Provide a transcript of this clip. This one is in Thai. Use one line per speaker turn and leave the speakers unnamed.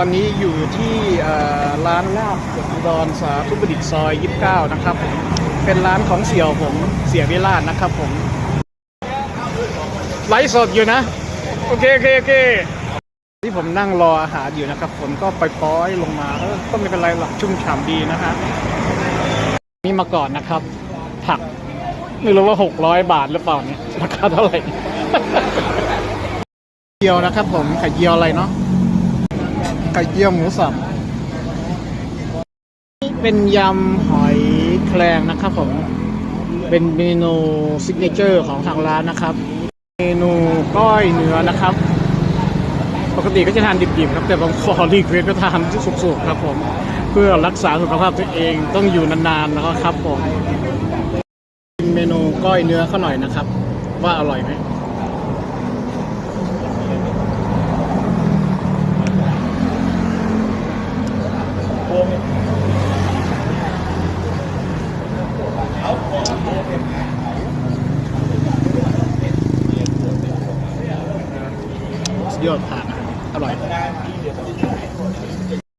ตอนนี้อยู่ที่ร้านลาบอุดรสาธุประดิษฐ์ซอย 29 นะครับผมเป็นร้านของเสี่ยวผมเสี่ยวิราชนะครับผมไลฟ์สดอยู่นะ โอเคโอเคโอเคที่ผมนั่งรออาหารอยู่นะครับฝนก็ปล่อยๆลงมาเออก็ไม่เป็นไรหรอกชุ่มฉ่ำดีนะฮะนี่มาก่อนนะครับ ผักไม่รู้ว่า 600 บาทหรือเปล่าเนี่ยราคาเท่าไหร่เจียวนะครับผมไข่เจียวอะไรเนาะ ข่เจียวหมูสับเป็นยำหอยแครงนะครับผม เป็นเมนูซิกเนเจอร์ของทางร้านนะครับ เมนูก้อยเนื้อนะครับ ปกติก็จะทานดิบๆครับ แต่บางขอรีเควสก็ทานที่สุกๆครับผม เพื่อรักษาสุขภาพตัวเองต้องอยู่นานๆแล้วครับผมกินเมนูก้อยเนื้อเขาหน่อยนะครับ ว่าอร่อยไหม ยอดผ่านอร่อย